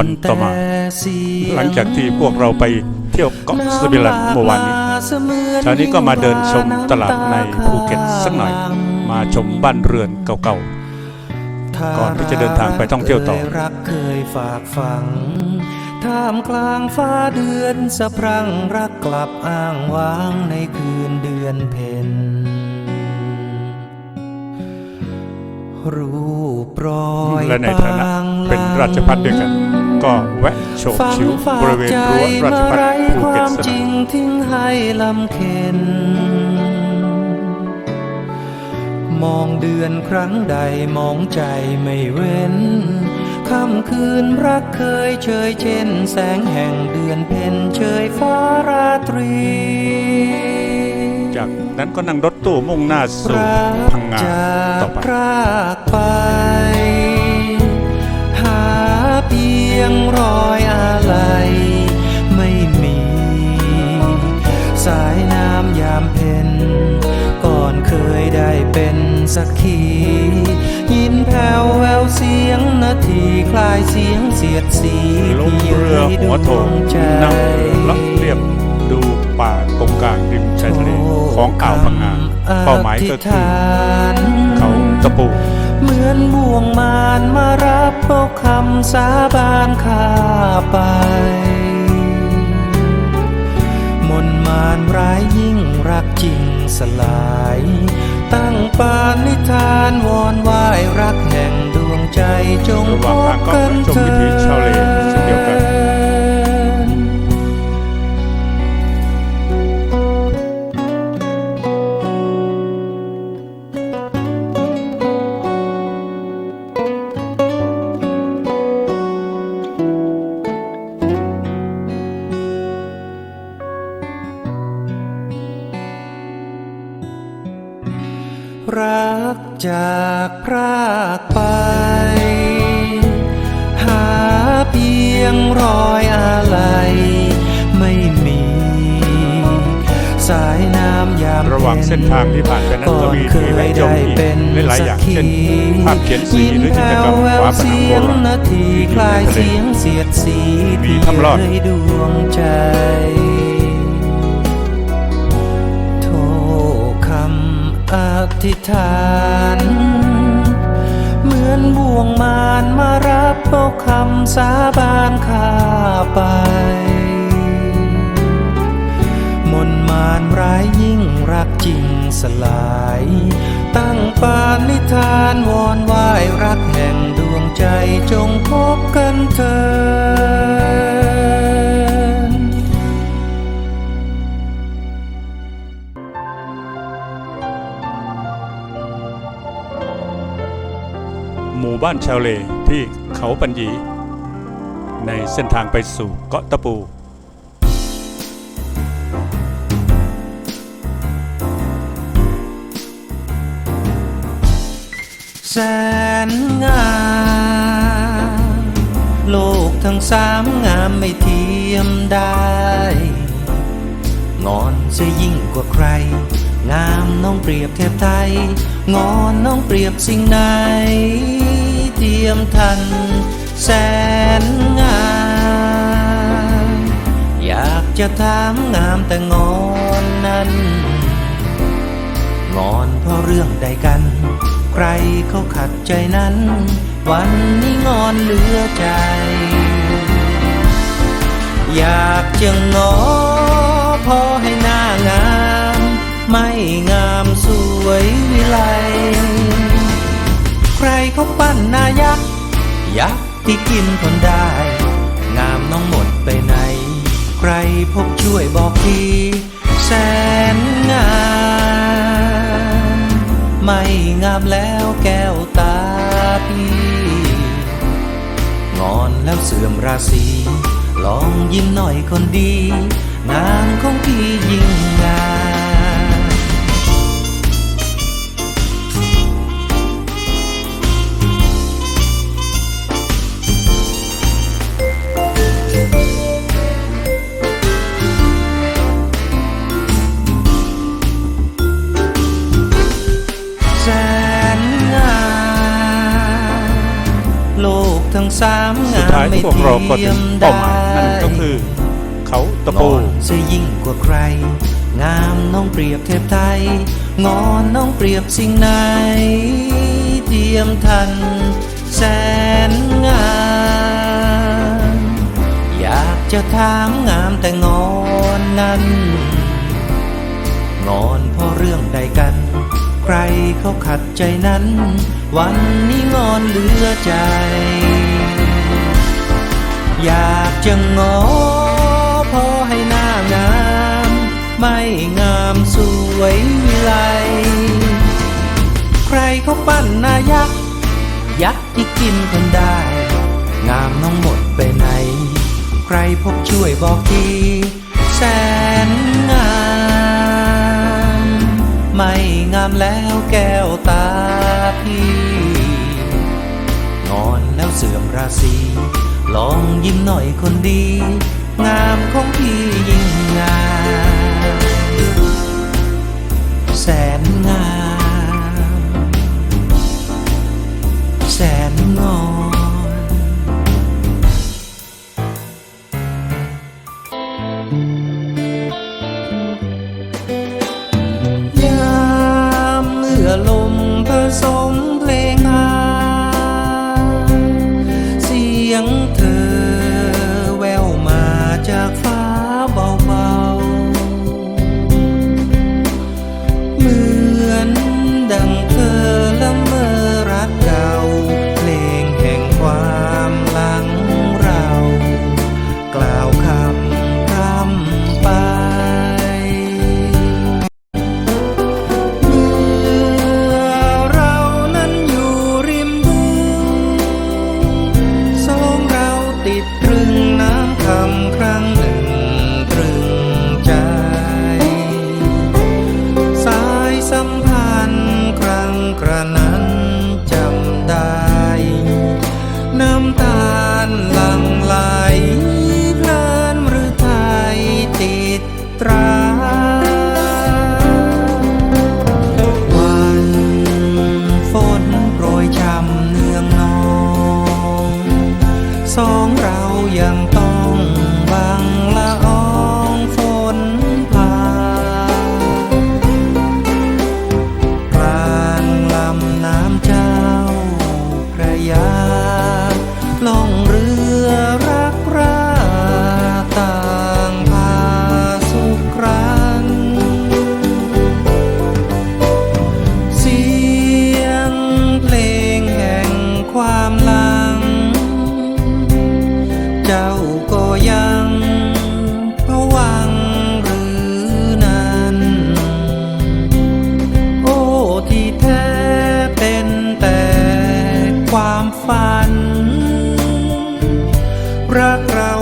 วันต่อมา หลังจากที่พวกเราไปเที่ยวเกาะสมิลันเมื่อวานนี้เช้านี้ก็มาเดินชมตลาดในภูเก็ตสักหน่อย มาชมบ้านเรือนเก่าก่อนที่จะเดินทางไปท่องเที่ยวต่อเครักเคยฝากฝังท่ามกลางฟ้าเดือนสะพรั่งรักกลับอ้างว้างในคืนเดือนเพ็ญรูปรอยๆและในฐานะเป็นราชพัฒด้วยกัน ก็แวะโฉบฝังชิวฝาบกริเวณใจรั้วราชมาพัฒไร้ภูคเก็ตวามสักหจน่ริอยงทิ้งให้ลำเค็นมองเดือนครั้งใดมองใจไม่เว้นค่ำคืนรักเคยเชยเช่น แสงแห่งเดือนเพ็ญเชยฟ้าราตรี จากนั้นก็นั่งรถตู้มุ่งหน้าสู่รักพังงาจากต่อไป งรอยอะไรไม่มี สายน้ำยามเพ็ญก่อนเคยได้เป็นสักขียินแผ่วแววเสียงนาทีคลายเสียงเสียดสีลงเรือหัวโถงใจนั่งลับเรียบดูป่ากงกลางริมชายทะเลของอ่าวพังงาเป้าหมายก็คือเขาตะปูเหมือ นบ่วงมานมารับพวกคำสาบานข้าไป มนต์มารร้ายยิ่งรักจริงสลาย ตั้งปานิทานวอนไหวรักแห่งดวงใจจงพบกันเถิวิ เส้นทางที่ผ่านไปนั้นก็มีที่ให้ชมได้อีกเป็นหลายอย่างเช่นภาพเขียนสีหรือจิตรกรรมแวฝาผนังเสีโบยงราณนทีคลายเสียงเสียดสีมีที่คำรอดดวงใจโทคำอธิษฐานเหมือนบ่วงมารมารับพวกคำสาบานข้าไปานิธานวอนไหว้รักแห่งดวงใจจงพบกันเถิดหมู่บ้านชาวเลที่เขาปัญญี ในเส้นทางไปสู่เกาะตะปู แสนงาม โลกทั้งสามงามไม่เทียมได้ งอนเสียยิ่งกว่าใคร งามน้องเปรียบเทียบไทย งอนน้องเปรียบสิ่งไหน เทียมทัน แสนงาม อยากจะถามงามแต่งอนนั้น งอนเพราะเรื่องใดกัน ใครเขาขัดใจนั้น วันนี้งอนเหลือใจ อยากจะงอพอให้หน้างาม ไม่งามสวยวิไล ใครเขาปั้นหนายักษ์ยักษ์ที่กินคนได้ งามน้องหมดไปไหน ใครพบช่วยบอกทีแสน ไม่งามแล้วแก้วตาพี่งอนแล้วเสื่อมราศีลองยิ้มหน่อยคนดี งานของพี่ยิ่งงาม ทั้งสามสุงาดท้ายท้ายพวกเราก็ถึงเป้าหมายนั่นก็คือเขาตะงปูอนเสียยิ่งกว่าใคร งามน้องเปรียบเทพไทย งอนน้องเปรียบสิ่งไหนเทียมทัน แสนงามอยากจะถามงามแต่งอนนั้นงอนเพราะเรื่องใดกัน ใครเขาขัดใจนั้น วันนี้งอนเหลือใจอยาก จะงอพอให้หน้างาม ไม่งามสวยไลใครเขาปั้นนายักษ์ยักษ์ที่กินคนได้ งามน้องหมดไปไหน ใครพบช่วยบอกที แสนงาม ไม่งามแล้วแก้วตาพี่ งอนแล้วเสื่อมราศี ลองยิ้มหน่อยคนดี งามของพี่ยิ่งงามแสนงาม แสนงอนยามเมื่อลมผสมเพลงมา ค ความฝัน รักเรา